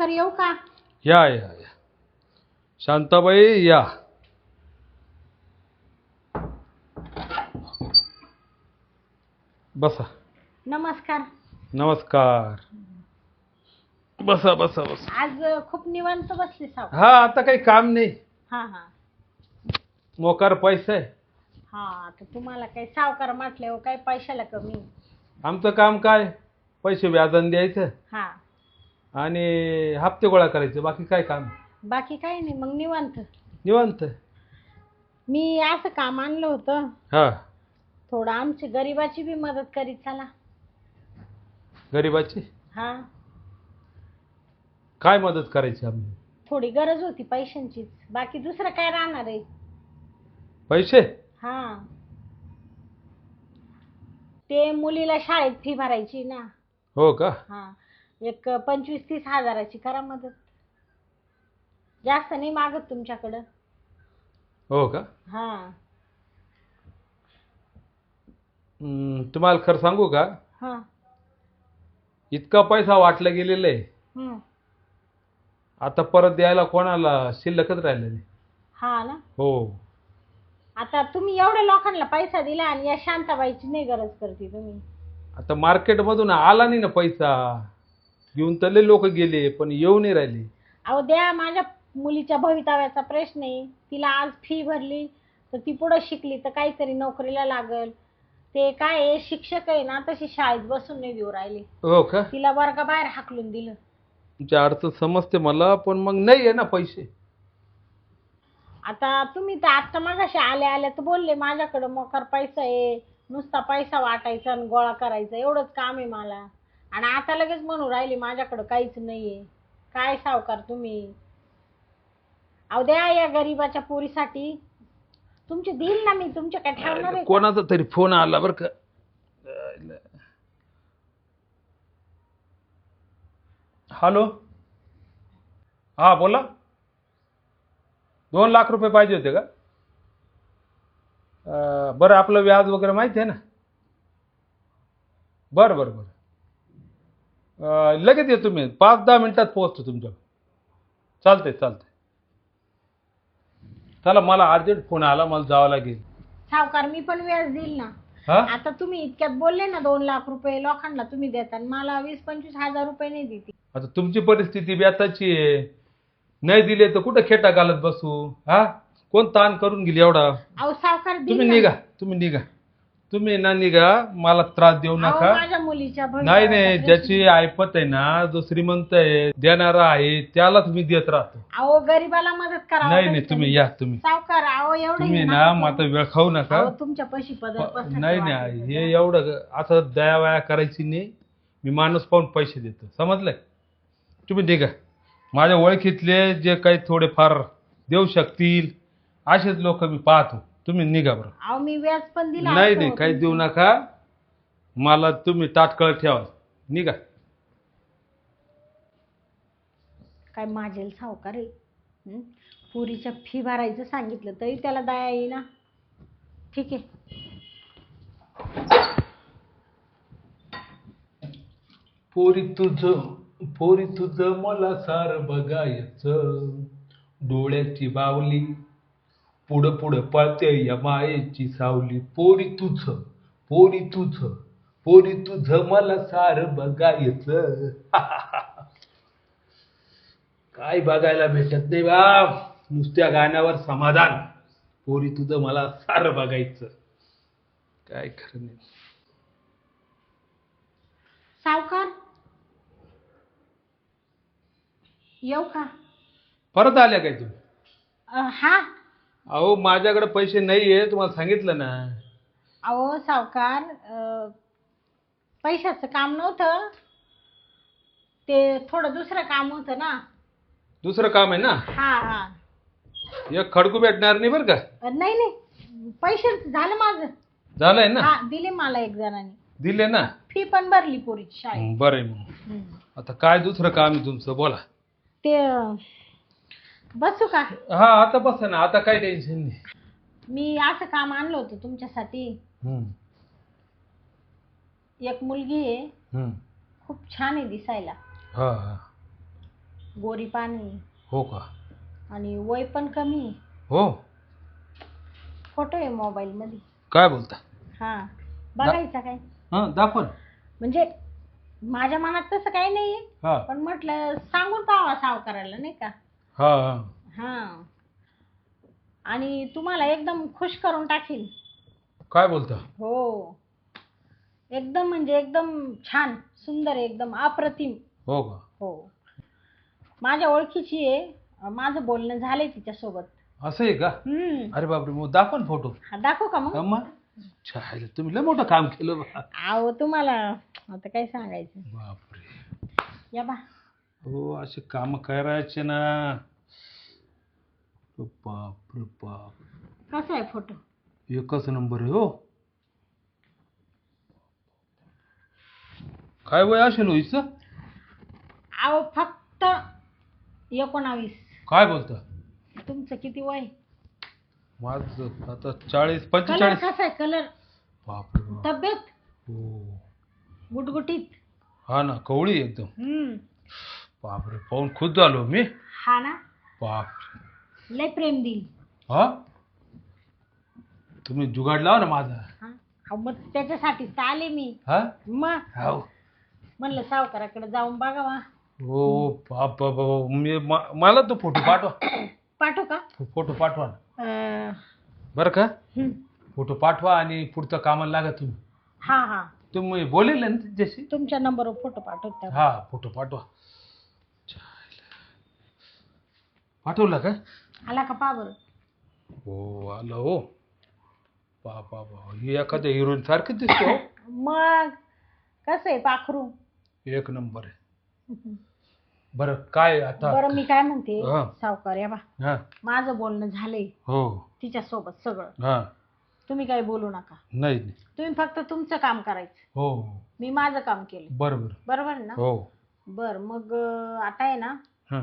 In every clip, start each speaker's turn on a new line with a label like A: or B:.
A: सावकार येऊ का?
B: या या या. शांताबाई या. बसा.
A: नमस्कार.
B: नमस्कार. बसा बसा बसा.
A: आज खूप निवांत बसले सावकार.
B: हा आता काही काम नाही.
A: हा हा.
B: मोकार पैसा. आहे
A: हा आता तुम्हाला काही सावकार म्हटल्यावर काही पैशाला कमी.
B: आमचं काम काय? पैसे व्याजाने द्यायचं.
A: हा.
B: आणि हप्ते गोळा करायचे बाकी काय काम?
A: बाकी काही नाही मग निवांत.
B: निवांत?
A: मी असं काम आणलं होतं.
B: हा.
A: थोडं आमची गरिबाची बी मदत करीत चला.
B: गरिबाची?
A: हा.
B: काय मदत करायची आम्ही?
A: थोडी गरज होती पैशांचीच. बाकी दुसरं काय राहणार आहे?
B: पैसे?
A: हा. ते मुलीला शाळेत फी भरायची ना.
B: हो का?
A: हा. एक पंचवीस तीस हजाराची करा मदत. जास्त नाही मागत तुमच्याकडं.
B: हो का?
A: हा.
B: हम्म, तुम्हाला खरं सांगू का?
A: हा.
B: इतका पैसा वाटला गेलेला आहे.
A: हम्म.
B: आता परत द्यायला कोणाला शिल्लकच राहिलं नाही.
A: हा ना?
B: हो.
A: आता तुम्ही एवढ्या लोकांना पैसा दिला आणि या शांताबाईची नाही गरज करते तुम्ही.
B: आता मार्केटमधून आला नाही ना पैसा. घेऊन तले लोक गेले पण येऊ नाही राहिले.
A: अहो द्या माझ्या मुलीच्या भवितव्याचा प्रश्न आहे. तिला आज फी भरली तर ती पुढं शिकली तर काहीतरी नोकरीला लागल. ते काय आहे शिक्षक आहे ना तशी शाळेत बसून नाही देऊ राहिले.
B: हो का?
A: तिला वर्गाबाहेर हाकलून दिलं.
B: तुमची अडचण समजते मला पण मग नाही आहे ना पैसे.
A: आता तुम्ही तर आत्ता मागाशी आले आले तर बोलले माझ्याकडं मोकार पैसा आहे नुसता पैसा वाटायचा आणि गोळा करायचा एवढंच काम आहे मला. आणि आता लगेच म्हणू राहिले माझ्याकडं काहीच नाहीये. काय सावकार तुम्ही? अहो द्या या गरीबाच्या पोरीसाठी. तुमचे देईल ना मी तुमचे काय ठेवणार आहे का?
B: कोणाचा तरी फोन आला बरं का? हॅलो. हा बोला. दोन लाख रुपये पाहिजे होते का? अं, बरं आपलं व्याज वगैरे माहिती आहे ना? बरं बरं बरं. लगेच येतो मी. पाच दहा मिनिटात पोहोचतो तुमच्या चालतंय चालतंय. चला मला अर्जंट फोन आला मला जावं लागेल.
A: सावकार मी पण व्याज देईल ना.
B: हा?
A: आता तुम्ही इतक्यात बोलले ना दोन लाख रुपये लोकांना तुम्ही देता आणि मला वीस पंचवीस हजार रुपये नाही देते
B: आता तुमची परिस्थिती बेताची आहे. नाही दिले तर कुठं खेटा घालत बसू? हा? कोण ताण करून गेली एवढा?
A: अहो सावकार
B: तुम्ही
A: देईल ना.
B: निघा तुम्ही निघा. तुम्ही ना निघा मला त्रास देऊ नका.
A: माझ्या मुलीच्या
B: नाही नाही ज्याची ऐपत आहे ना जो श्रीमंत आहे देणारा आहे त्याला तुम्ही देत राहतो.
A: अहो गरीबाला मदत करा
B: नाही नाही तुम्ही या तुम्ही.
A: सावकार अहो एवढं
B: तुम्ही
A: हे
B: ना
A: नका. करू.
B: वेळ खाऊ नका.
A: अहो, तुमच्या पशी पदर पसंत
B: नाही नाही. हे एवढं असं दयावाया करायची नाही. मी माणूस पाहून पैसे देतो. समजलंय? तुम्ही निघा. माझ्या ओळखीतले जे काही थोडेफार देऊ शकतील असेच लोक मी पाहतो. तुम्ही निघा बरं.
A: अहो मी व्याज पण दिला
B: नाही. नाही काही देऊ नका. मला तुम्ही तात्काळ ठेवा. निघा.
A: काय माझेल सावकार आहे? हं? पुरीच्या फी भरायचं सांगितलं तरी त्याला दया येईना. ठीक आहे.
B: पोरी तुझं पोरी तुझं मला सार बघायचं. डोळ्याची बावली पुढं पुढं पळते या मायेची सावली. पोरी तुझं पोरी तुझं पोरी तुझं मला सार बघायचं. काय बघायला भेटत नाही बा? नुसत्या गाण्यावर समाधान. पोरी तुझं मला सार बघायचं. काय खरं नाही.
A: सावकार येऊ का?
B: परत आल्या काय तुम्ही?
A: अं, हा.
B: अहो माझ्याकडे पैसे नाही आहे तुम्हाला सांगितलं ना.
A: अहो सावकार अं, पैशाचं काम नव्हतं. ते थोडं दुसरं काम होतं ना.
B: दुसरं काम आहे ना?
A: हा हा.
B: एक खडकू भेटणार नाही बरं का?
A: अं, नाही नाही. पैसे झालं माझं.
B: झालंय ना?
A: हा दिले मला एक जणांनी.
B: दिले ना?
A: फी पण भरली पोरीची शाळेत.
B: बरं आहे मग.
A: हम्म.
B: आता काय दुसरं काम आहे तुमचं? बोला.
A: ते अं, बसू का?
B: हा आता बसा ना आता काय टेन्शन नाही.
A: मी असं काम आणलं होतं तुमच्यासाठी. एक मुलगी आहे.
B: हं.
A: खूप छान आहे दिसायला.
B: हा हा.
A: गोरी पाणी
B: हो का?
A: आणि वय पण कमी आहे.
B: हो.
A: फोटो आहे मोबाईल मध्ये.
B: काय बोलता?
A: हा. बघायचा काय?
B: हां दाखव ना.
A: म्हणजे माझ्या मनात तसं काही नाहीये.
B: हां.
A: पण म्हटलं सांगून पाहावा सावकाराला नाही का?
B: हां.
A: आणि तुम्हाला एकदम खुश करून टाकील
B: काय बोलता?
A: हो. एकदम म्हणजे एकदम छान सुंदर आहे, एकदम अप्रतिम.
B: हो का?
A: हो. माझ्या ओळखीची आहे. माझं बोलणं झालंय तिच्यासोबत.
B: असं आहे का?
A: हम्म.
B: अरे बापरे मग दाखव ना फोटो.
A: हा दाखवू का मग?
B: अम्मा. छायला तुम्ही लय मोठं काम केलं बा.
A: अहो तुम्हाला आता काय सांगायचं?
B: बापरे.
A: या बा.
B: हो असे काम करायचे ना. बाप रे बाप.
A: कसा आहे फोटो?
B: एकच नंबर आहे हो. काय वय असेल हो हिचं?
A: अहो फक्त एकोणावीस.
B: काय बोलता?
A: तुमचं किती वय?
B: माझं आता चाळीस
A: कलर
B: पंचेचाळीस
A: कसा आहे? कलर?
B: बाप.
A: तब्येत?
B: हो.
A: गुटगुटीत?
B: हा ना कवळी एकदम.
A: हम्म.
B: बापरे पाहून खुद झालो मी.
A: हा ना?
B: बापरे.
A: लय प्रेम देईल
B: हा? तुम्ही जुगाड लावा ना माझा.
A: हा? अहो, मग त्याच्यासाठीच तर आले मी.
B: हा?
A: मग?
B: हाव
A: म्हणलं सावकाराकडे जाऊन बघावा.
B: हो बाप बाप बाप. मी मा- मला तो फोटो पाठवा.
A: पाठवू का?
B: फोटो पाठवा ना.
A: अं,
B: बरं का?
A: हं.
B: फोटो पाठवा आणि पुढचं कामाला लागा तुम्ही.
A: हा हा.
B: तुम्ही बोलेल ना त्याच्याशी?
A: तुमच्या नंबरवर फोटो पाठवते.
B: हा फोटो पाठवा. पाठवला का?
A: आला का पा बरं?
B: हो आलं हो. बापा बा ही एखाद्या हिरोईन सारखं दिसतो हो.
A: मग कसं आहे पाखरू?
B: एक नंबर आहे. बरं काय आता?
A: बरं मी काय म्हणते
B: हा.
A: सावकार या बा.
B: हा.
A: माझं बोलणं झालंय
B: हो.
A: तिच्यासोबत सगळं.
B: हा.
A: तुम्ही काही बोलू नका.
B: नाही नाही.
A: तुम्ही फक्त तुमचं काम करायचं.
B: हो.
A: मी माझं काम केलं
B: बरं बरं.
A: बरोबर ना?
B: हो.
A: बर मग अं, आता आहे ना?
B: हां.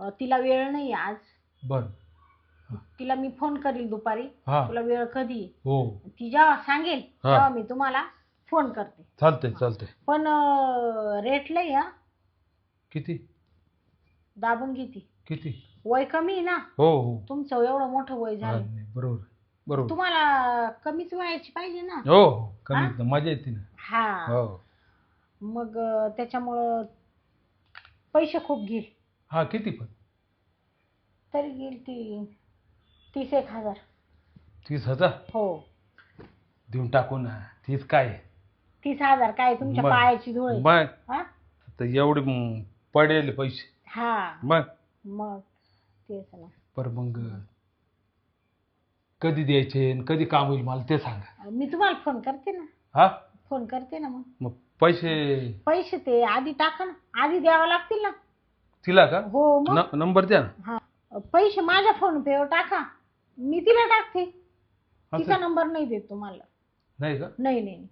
A: तिला वेळ नाही आज.
B: बरं.
A: तिला मी फोन करील दुपारी.
B: हा.
A: तुला वेळ कधी?
B: हो.
A: ती जेव्हा सांगेल
B: हा.
A: तेव्हा मी तुम्हाला फोन करते.
B: चालतंय चालतंय.
A: पण रेट लई हा.
B: किती?
A: दाबून घेते
B: किती?
A: वय कमी आहे ना?
B: हो हो.
A: तुमचं एवढं मोठं वय
B: हा,
A: झालं.
B: नाही, बरोबर बरोबर
A: तुम्हाला कमीच वयाची पाहिजे ना?
B: हो हो. कमी मजा येते ना.
A: हा.
B: हो.
A: मग अं, त्याच्यामुळं पैसे खूप घेईल
B: हा किती पण.
A: तरी घेईल ती तीस एक हजार.
B: तीस हजार?
A: हो.
B: देऊन टाकू ना. तीस काय
A: तीस हजार काय तुमच्या पायाची धूळ आहे.
B: मग
A: हा?
B: आता एवढे म, पडेल पैसे.
A: हा.
B: मग
A: मग तेच ना
B: पर मग कधी द्यायचे आणि कधी काम होईल मला ते सांगा.
A: मी तुम्हाला फोन करते ना.
B: हा?
A: फोन करते ना मग.
B: मग पैसे
A: पैसे ते आधी टाका ना. आधी द्यावं लागतील ना.
B: तिला का?
A: हो मग?
B: न- नंबर द्या ना.
A: हा. पैसे माझ्या फोन पेवर टाका. मी तिला टाकते. तिचा
B: असं
A: नंबर नाही देत तुम्हाला.
B: नाही का?
A: नाही नाही नाही.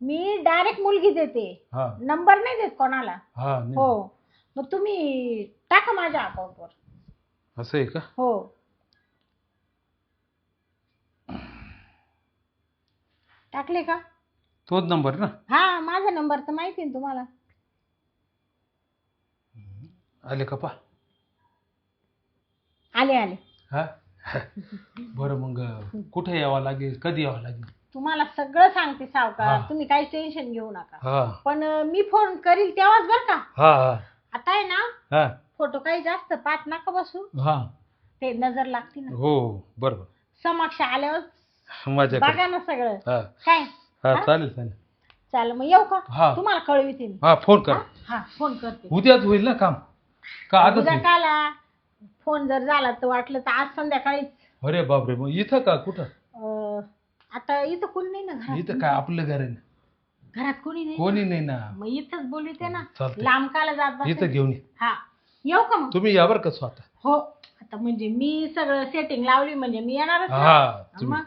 A: मी डायरेक्ट मुलगी देते.
B: हा.
A: नंबर नाही देत कोणाला.
B: हा नाही.
A: हो. मग तुम्ही टाका माझ्या अकाउंटवर
B: असं आहे का?
A: हो. टाकले का?
B: तोच नंबर ना?
A: हा माझा नंबर तर माहिती आहे ना तुम्हाला.
B: आले का पा?
A: आले आले.
B: हा? बरं मग कुठे यावं लागेल? कधी यावं लागेल?
A: तुम्हाला सगळं सांगते सावकार.
B: हा.
A: तुम्ही काही टेन्शन घेऊ नका.
B: हा.
A: पण अं, मी फोन करील तेव्हाच बरं का?
B: हा
A: आता आहे ना
B: हा.
A: फोटो काही जास्त पाच नका बसू.
B: हा.
A: ते नजर लागते ना.
B: हो बरोबर.
A: समक्ष आल्यावर
B: माझ्याकडे.
A: बघा ना सगळं.
B: हा.
A: काय?
B: हा
A: हा?
B: चालेल चालेल.
A: चालेल मग येऊ का?
B: हा.
A: तुम्हाला कळविते मी.
B: हा फोन कर.
A: हा? हा फोन करते.
B: उद्याच होईल ना काम? का आजच
A: उद्या काला फोन जर झाला तर वाटलं तर आज संध्याकाळीच.
B: अरे बापरे मग इथं का? कुठं?
A: अं, आता इथं कोणी नाही ना घरात?
B: इथं काय? आपलं घर आहे ना?
A: घरात कोणी नाही
B: कोणी नाही ना?
A: मग इथंच बोलते ना.
B: चालतंय.
A: लांब काला जात
B: इथं
A: बसायचं?
B: घेऊन ये.
A: हा. येऊ का मग?
B: तुम्ही या बरं का स्वतः?
A: हो. आता म्हणजे मी सगळं सेटिंग लावली म्हणजे मी येणारच ना.
B: हा तुम्ही.
A: मग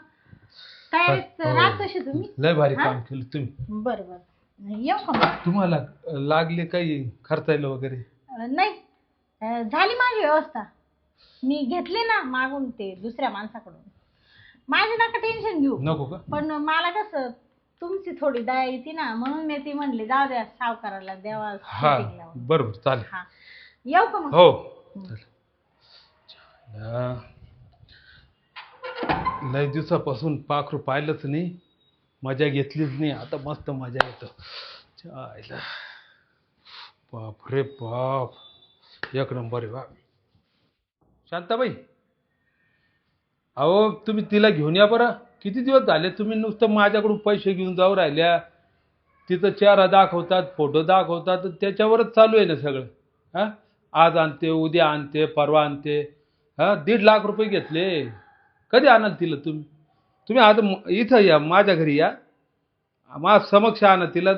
A: तयारीत
B: हो.
A: राहत तशी तुम्ही?
B: लय भारी
A: हा?
B: काम केलं तुम्ही.
A: बरं बरं. येऊ का मग?
B: तुम्हाला अं, लागले काही खर्चायला वगैरे?
A: अं, नाही. झाली माझी व्यवस्था. मी घेतली ना मागून ते दुसऱ्या माणसाकडून. माझी नका टेन्शन घेऊ.
B: नको का?
A: पण मला कसं तुमची थोडी दया येते ना म्हणून मी ती म्हणली जाऊ द्या सावकाराला द्यावा
B: हा
A: लावून.
B: बरोबर चालेल.
A: हा. येऊ का मग?
B: हो. लय दिवसापासून पाखरू पाहिलंच नाही मजा घेतलीच नाही आता मस्त मजा येतो. चायला बाप रे बाप. एक नंबर आहे बा. शांताबाई अहो तुम्ही तिला घेऊन या बरं. किती दिवस झाले तुम्ही नुसतं माझ्याकडून पैसे घेऊन जाऊ राहिल्या? तिथं चेहरा दाखवतात फोटो दाखवतात त्याच्यावरच चालू आहे ना सगळं. हां? आज आणते उद्या आणते परवा आणते. हां? दीड लाख रुपये घेतले. कधी आणाल तिला तुम्ही? तुम्ही आता इथं या माझ्या घरी या. मा समक्ष आणा तिला.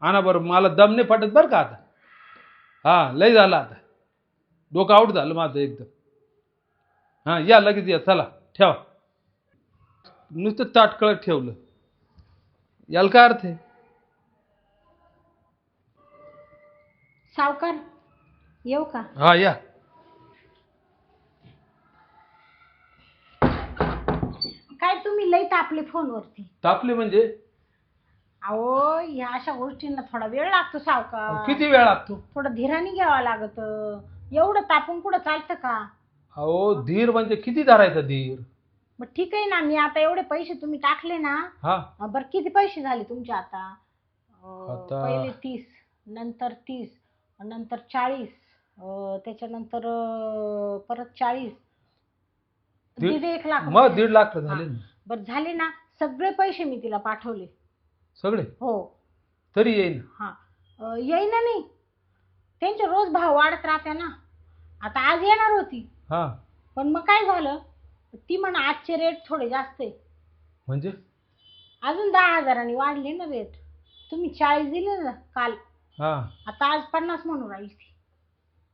B: आणा बरं मला दम नाही पटत बरं का आता? हां लय झालं आता. डोकं आऊट झालं माझं एकदम. हां या लगेच या चला ठेवा. नुसतं ताटकळत ठेवलं. याला काय अर्थ आहे?
A: सावकार येऊ का?
B: हा या.
A: काय तुम्ही लई तापले फोनवरती?
B: तापले म्हणजे?
A: अहो ह्या अशा गोष्टींना थोडा वेळ लागतो सावकार.
B: किती वेळ लागतो?
A: थोडं धीराने घ्यावं लागत. एवढं तापून कुठं चालतं का?
B: अहो धीर म्हणजे किती धरायचा धीर?
A: मग ठीक आहे ना मी आता एवढे पैसे तुम्ही टाकले ना
B: हा.
A: बरं किती पैसे झाले तुमचे आता? अं,
B: आता-
A: पहिले तीस नंतर तीस नंतर चाळीस अं, त्याच्यानंतर अं, परत चाळीस.
B: दीड-
A: दीड एक लाख
B: मग
A: रुपये.
B: दीड लाख झाले ना.
A: बरं झाले ना सगळे पैसे मी तिला पाठवले.
B: सगळे?
A: हो.
B: तरी येईन.
A: हा. अं, येईना नाही त्यांचे रोज भाव वाढत राहते ना. आता आज येणार होती.
B: हा.
A: पण मग काय झालं? ती म्हण आजचे रेट थोडे जास्त आहे.
B: म्हणजे?
A: अजून दहा हजारांनी वाढले ना रेट तुम्ही चाळीस दिले ना काल.
B: हा.
A: आता आज पन्नास म्हणून राहील ती.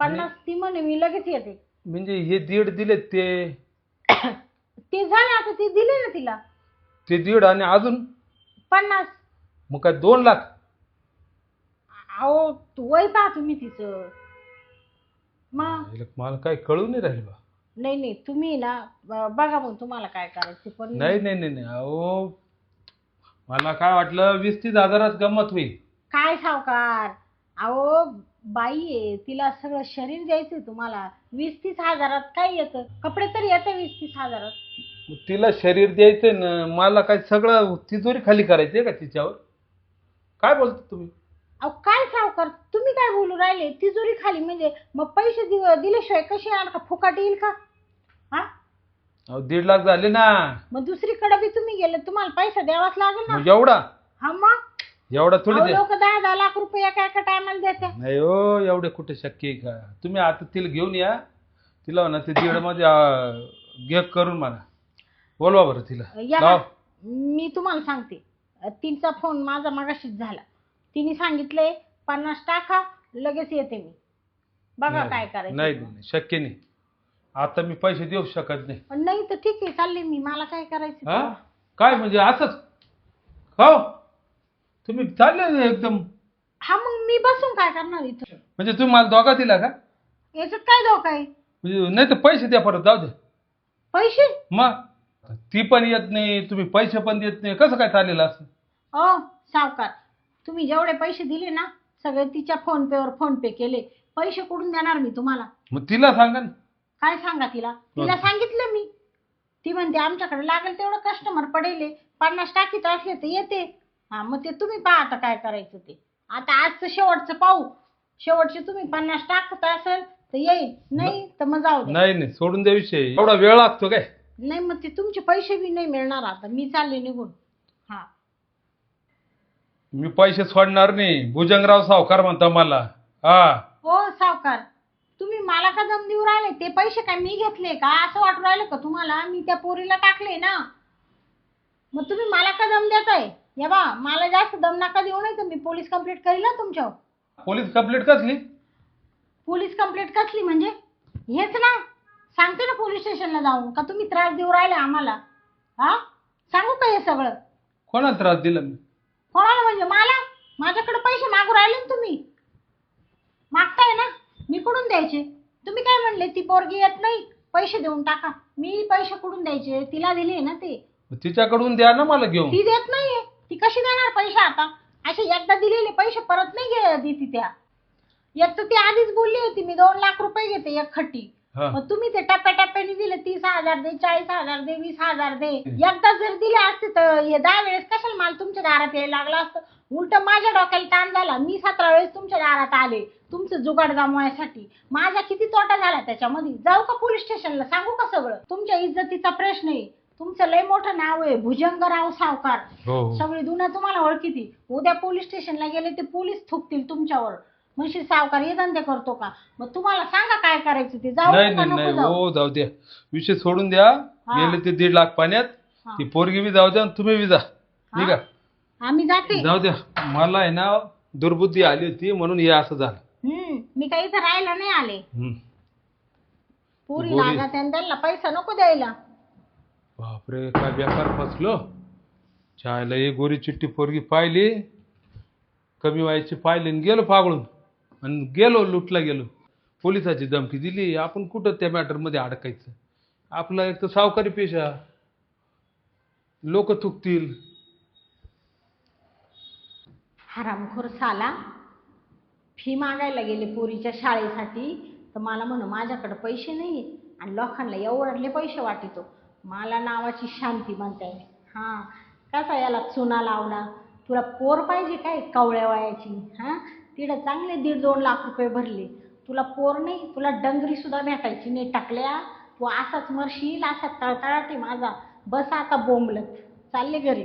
A: पन्नास ती म्हणे मी लगेच येते.
B: म्हणजे हे दीड दिले ते?
A: ते झालं आता ते दिले ना तिला.
B: ते दीड आणि अजून?
A: पन्नास.
B: मग काय दोन लाख?
A: अहो तू वय पहा तुम्ही तिचं. मग?
B: हिला मला काय कळू नाही राहील बा.
A: नाही नाही तुम्ही ना ब- बघा मग तुम्हाला काय करायचं पण.
B: नाही नाही नाही नाही अहो मला काय वाटलं वीस तीस हजारात गंमत होईल.
A: काय सावकार? अहो बाई आहे तिला सगळं शरीर द्यायचंय तुम्हाला. वीस तीस हजारात काय येतं? कपडे तरी येतं वीस तीस हजारात.
B: मग तिला शरीर द्यायचंय ना मला काय सगळं तिजोरी खाली करायची का तिच्यावर? काय बोलतो तुम्ही?
A: अहो काय सावकार? तुम्ही काय बोलू राहिले? तिजोरी खाली म्हणजे मग पैसे दिव दिल्याशिवाय कसे येणार का? फुकाट येईल का? हा?
B: अहो दीड लाख झाले ना.
A: मग दुसरीकडे बी तुम्ही गेले तुम्हाला पैसा द्यावाच लागेल ना.
B: एवढा?
A: हा मग?
B: एवढा थोडी दे.
A: लोक दहा दहा लाख रुपये एका एका टायमाला देते
B: नाही हो एवढे कुठे शक्य आहे का? तुम्ही आता तिला घेऊन या. तिला म्हणा ते दीडमध्ये गे करून म्हणा. बोलवा बरं तिला.
A: या
B: लाव.
A: मी तुम्हाला सांगते. तिचा फोन माझा मगाशीच झाला. तिने सांगितले पन्नास टाका लगेच येते मी. बघा
B: नाही,
A: काय करायचं
B: नाही
A: ते.
B: नाही, शक्य नाही. आता मी पैसे देऊ शकत नाही.
A: पण नाही तर ठीक आहे चालले मी. मला काय करायचं
B: हा?
A: तेव्हा.
B: काय म्हणजे असंच? हो? तुम्ही चालले ना एकदम?
A: हा मग मी बसून काय करणार इथं?
B: म्हणजे तुम्ही मला दोघा दिला का?
A: याच्यात काय धोका आहे?
B: म्हणजे नाही तर पैसे द्या परत जाऊ दे.
A: पैसे?
B: मग? ती पण येत नाही तुम्ही पैसे पण देत नाही. कसं काय चालेल असं?
A: ओ सावकार. तुम्ही जेवढे पैसे दिले ना सगळे तिच्या फोन पेवर फोन पे केले. पैसे कुठून देणार मी तुम्हाला?
B: मग तिला सांगा ना.
A: काय सांगा तिला? तिला सांगितलं मी. ती म्हणते आमच्याकडे लागेल तेवढं कस्टमर पडेल. पन्नास टाकीत असले तर येते. हा मग ते तुम्ही पहा आता काय करायचं ते. आता आजचं शेवटचं पाहू. शेवटचे तुम्ही पन्नास टाकत असेल तर येईल. नाही तर मग जाऊ दे.
B: नाही नाही सोडून द्या विषय. एवढा वेळ लागतो काय?
A: नाही मग ते तुमचे पैसे बी नाही मिळणार आता. मी चालले निघून. हा.
B: मी पैसे सोडणार नाही. भुजंगराव सावकार म्हणता मला. हा.
A: हो सावकार. तुम्ही मला का दम देऊ राहिले ते पैसे काय मी घेतले का? असं वाटू राहिलं का तुम्हाला? मी त्या पोरीला टाकले ना. मग तुम्ही मला का दम देताय? या बा मला जास्त दम नका देऊ नाही तर मी पोलीस कंप्लेंट करील ना तुमच्यावर.
B: पोलीस कंप्लेंट कसली?
A: पोलीस कंप्लेंट कसली म्हणजे? हेच ना. सांगते ना पोलीस स्टेशनला जाऊन. का तुम्ही त्रास देऊ राहिले आम्हाला? हा? सांगू का हे सगळं?
B: कोणाला त्रास दिला मी?
A: कोणाला म्हणजे मला? माझ्याकडे पैसे मागू राहिले ना तुम्ही. मागताय ना? मी कुठून द्यायचे? तुम्ही काय म्हणले ती पोरगी येत नाही पैसे देऊन टाका. मी पैसे कुठून द्यायचे? तिला दिले ना ते.
B: मग तिच्याकडून द्या ना मला घेऊन.
A: ती देत नाहीये. ती कशी देणार पैसे आता? असे एकदा दिलेले पैसे परत नाही घे देती त्या. एक तर ती आधीच बोलली होती मी दोन लाख रुपये घेते एक खट्टी
B: हा.
A: मग तुम्ही ते टप्प्याटप्प्याने दिले तीस हजार दे चाळीस हजार दे वीस हजार दे. एकदा जर दिले असते तर हे दहा वेळेस कशाला मला तुमच्या दारात यायला लागलं असतं? उलट माझ्या डोक्याला ताण झाला. मी सतरा वेळेस तुमच्या दारात आले. तुमचं जुगाड जमवायसाठी माझा किती तोटा झाला त्याच्यामध्ये? जाऊ का पोलीस स्टेशनला? सांगू का सगळं? तुमच्या इज्जतीचा प्रश्न आहे. तुमचं लय मोठं नाव आहे. भुजंगराव सावकार.
B: हो हो.
A: सगळी दुनिया तुम्हाला ओळखीती उद्या पोलीस स्टेशनला गेले ते पोलीस थुकतील तुमच्यावर. म्हणशील सावकार हे धंदे करतो का? मग तुम्हाला सांगा काय करायचं ते. जाऊ
B: नाही
A: का
B: नाही
A: नको
B: नाही.
A: जाऊ.
B: हो जाऊ द्या. विषय सोडून द्या. गेले ते दीड लाख पाण्यात.
A: हा.
B: ती पोरगी बी जाऊ द्या आणि तुम्ही बी जा. निघा.
A: आम्ही जाते.
B: जाऊ द्या. मला आहे ना दुर्बुद्धी आली होती म्हणून हे असं झालं.
A: हम्म. मी काही इथं राहायला नाही आले.
B: हम्म.
A: पुरी
B: गोरी.
A: लागा त्यांना पैसा नको द्यायला.
B: बापरे काय बेकार फसलो. चायला एक गोरी चिठ्ठी पोरगी पाहिली. कमी व्हायची पाहिली आणि गेलो पागळून. आणि गेलो लुटला गेलो. पोलिसाची धमकी दिली. आपण कुठं त्या मॅटरमध्ये अडकायचं? आपला एक तर सावकारी पेशा. लोक थुकतील.
A: हरामखोर साला. फी मागायला गेले पोरीच्या शाळेसाठी. तर मला म्हण माझ्याकडे पैसे नाही आणि लोकांना एवढले पैसे वाटितो. मला नावाची शांती म्हणताय हां कसा याला चुना लावला? तुला पोर पाहिजे काय? कवळ्या वयाची. हां? तिकडं चांगले दीड दोन लाख रुपये भरले. तुला पोर नाही तुला डंगरी सुद्धा भेटायची नाही. टाकल्या तू असाच मरशील असा तळतळाटी माझा. बस आता बोंबलत. चालले घरी.